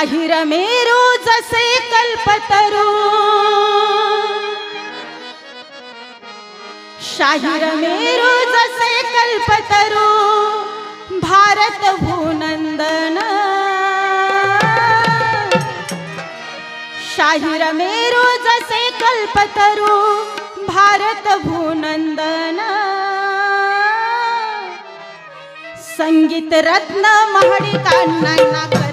बाहिर मेरू जसे कल्पतरू। शाहीर मेरू जसे कल्पतरू भारत हो भूनंदन शाहीर मेरू जसे कल्पतरू भारत हो भूनंदन संगीत रत्न महडिकांना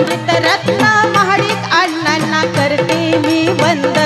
कृतरत्न महाडिक अण्णांना करते मी बंद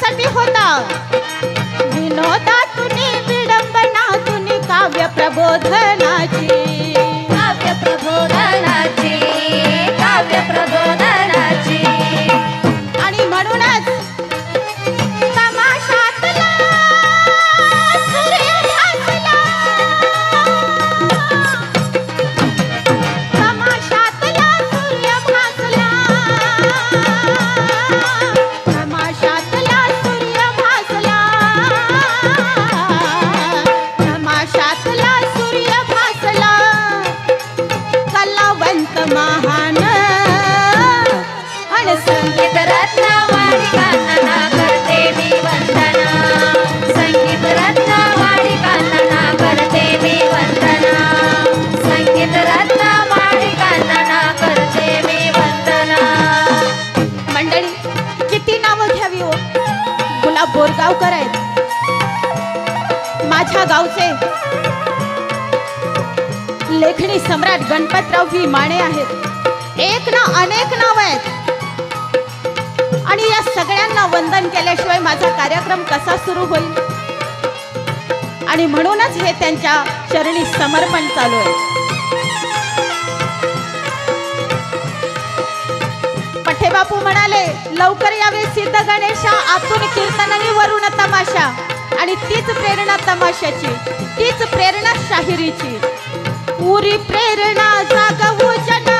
त्यासाठी होता. विनोदा तुनी विडंबना तुनी काव्य प्रबोधनाची. काव्य प्रबोधनाची काव्य प्रबोधन गावकर आहेत. माझ्या गावचे लेखणी सम्राट गणपतराव जी माने आहेत. एक ना अनेक नाव आहेत. आणि या सगळ्यांना वंदन केल्याशिवाय माझा कार्यक्रम कसा सुरू होईल? आणि म्हणूनच हे त्यांच्या चरणी समर्पण चालू आहे. पठेबापू म्हणाले लवकर यावे सिद्ध गणेशा आतून कीर्तनाने वरून तमाशा. आणि तीच प्रेरणा तमाशाची तीच प्रेरणा शाहिरीची. उरी प्रेरणा जागवू जना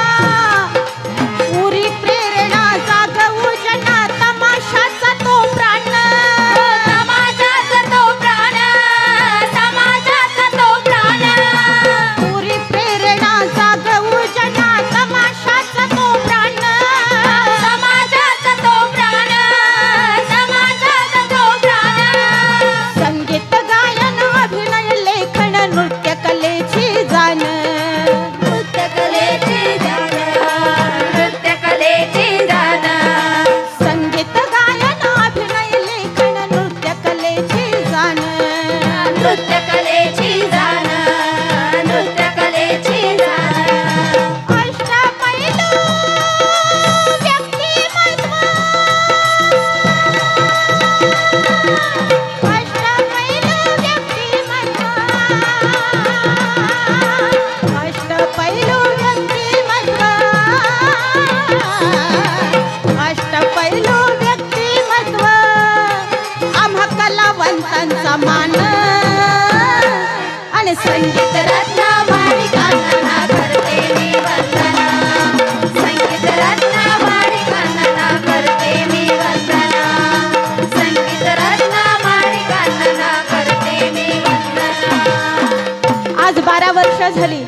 बारा वर्ष झाली.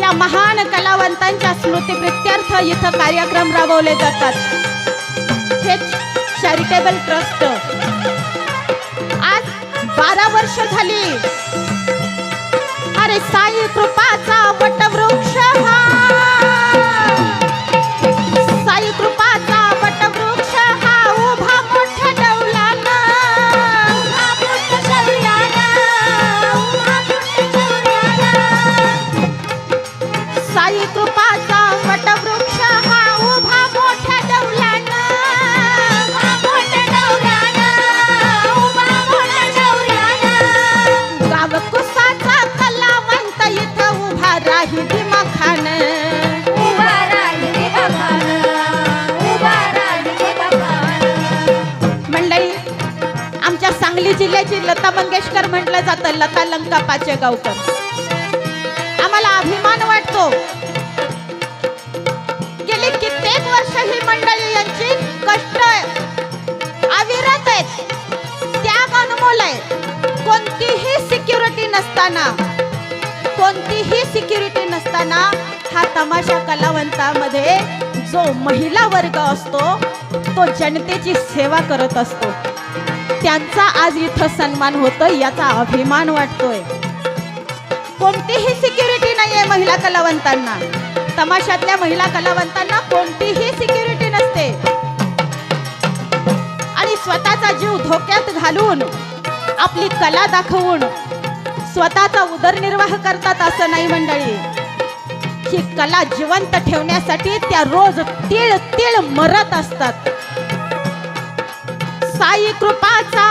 या महान कलावंतांच्या स्मृती प्रत्यर्थ इथं कार्यक्रम राबवले जातात. हे चॅरिटेबल ट्रस्ट आज बारा वर्ष झाली. अरे साई कृपाचा वटवृक्ष हा लता म्हटलं जातं लता लंका पाचेगावकर आम्हाला अभिमान वाटतो. गेली कित्येक वर्ष ही मंडळी यांची कष्ट अविरत आहेत. त्याग अनमोल आहे कोणतीही सिक्युरिटी नसताना कोणतीही सिक्युरिटी नसताना हा तमाशा कलावंतामध्ये जो महिला वर्ग असतो तो जनतेची सेवा करत असतो. त्यांचा आज इथं सन्मान होतोय याचा अभिमान वाटतोय. कोणतीही सिक्युरिटी नाहीये महिला कलावंतांना. तमाशातल्या महिला कलावंतांना कोणतीही सिक्युरिटी नसते. आणि स्वतःचा जीव धोक्यात घालून आपली कला दाखवून स्वतःचा उदरनिर्वाह करतात असं नाही मंडळी. ही कला जिवंत ठेवण्यासाठी त्या रोज तीळ तीळ मरत असतात. साई कृपाचा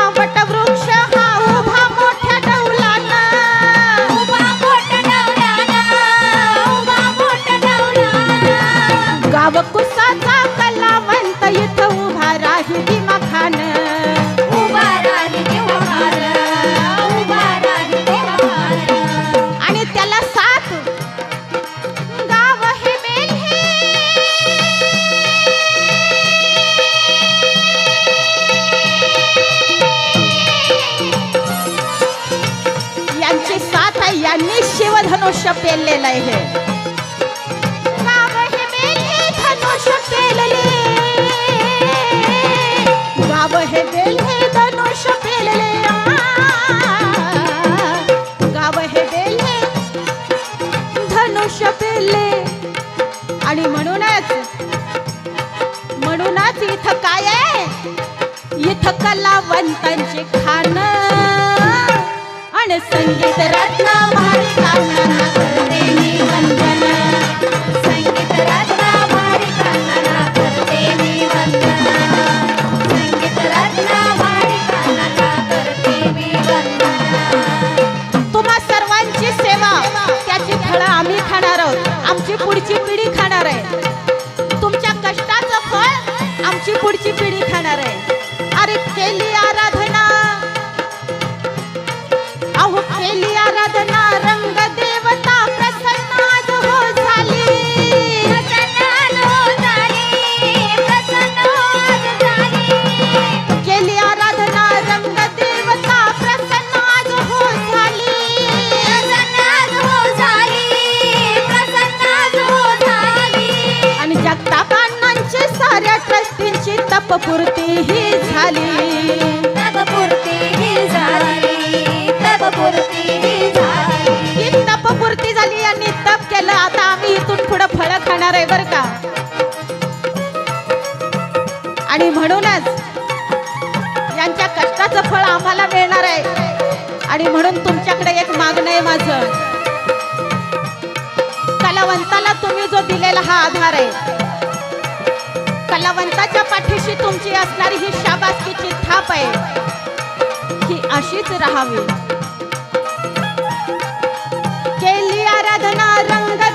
शिवधनुष्य पेललेलं आहे गाव हे पेलले गाव हे हे धनुष्य पेलले आणि म्हणूनच म्हणूनच इथं काय आहे? इथं कलावंतांचे खान आणि संगीत रत्न भारी जगतापांनांची साऱ्या ट्रस्टींची तपपूर्ती ही झाली. होणार आहे बरं का? आणि म्हणूनच यांच्या कष्टाचं फळ आम्हाला मिळणार आहे. आणि म्हणून तुमच्याकडे एक मागणं आहे माझं. कलावंताला तुम्ही जो दिलेला हा आधार आहे कलावंताच्या पाठीशी तुमची असणारी ही शाबासकीची थाप आहे. ही अशीच राहावी. केली आराधना रंग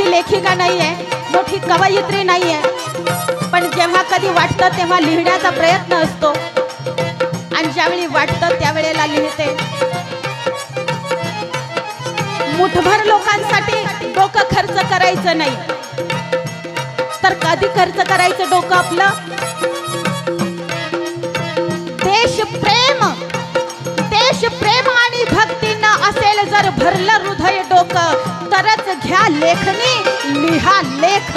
मोठी लेखिका नाहीये मोठी कवयित्री नाहीये. पण जेव्हा कधी वाटतं तेव्हा लिहिण्याचा प्रयत्न असतो. आणि ज्यावेळी वाटतं त्यावेळेला लिहिते. मुठभर लोकांसाठी डोकं खर्च करायचं नाही. तर कधी खर्च करायचं डोकं आपलं? देश प्रेम. लेखनी लिहा लेख.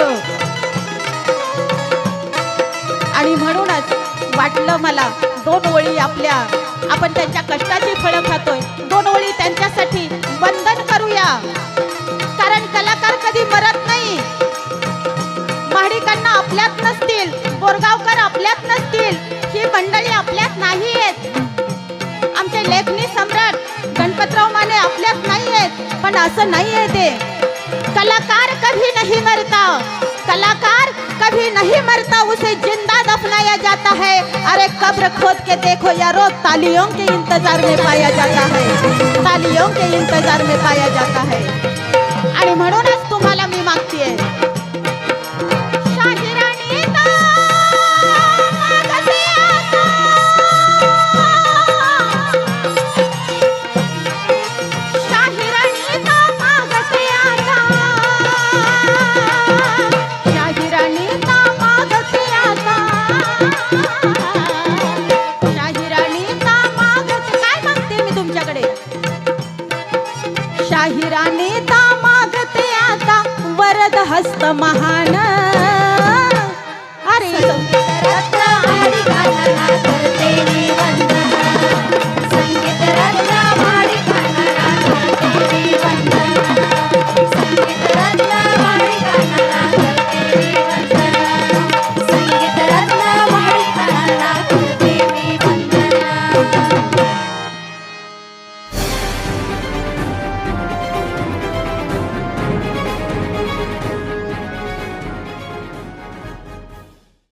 आणि म्हणूनच वाटलं मला दोन ओळी आपल्या. आपण त्यांच्या कष्टाची फळं खातोय. दोन ओळी त्यांच्यासाठी वंदन करूया. कारण कलाकार कधी मरत नाही. महाडिकांना आपल्यात नसतील बोरगावकर आपल्यात नसतील ही मंडळी आपल्यात नाही आहेत आमचे लेखनी सम्राट गणपतराव माने आपल्यात नाही आहेत पण असं नाही आहे ते. कलाकार कभी नहीं मरता। कलाकार कभी नहीं मरता उसे जिंदा दफनाया जाता है। अरे कब्र खोद के देखो यारो तालियों के इंतजार में पाया जाता है। तालियों के इंतजार में पाया जाता है। आणि म्हणूनच तुम्हाला मी मागतेय महान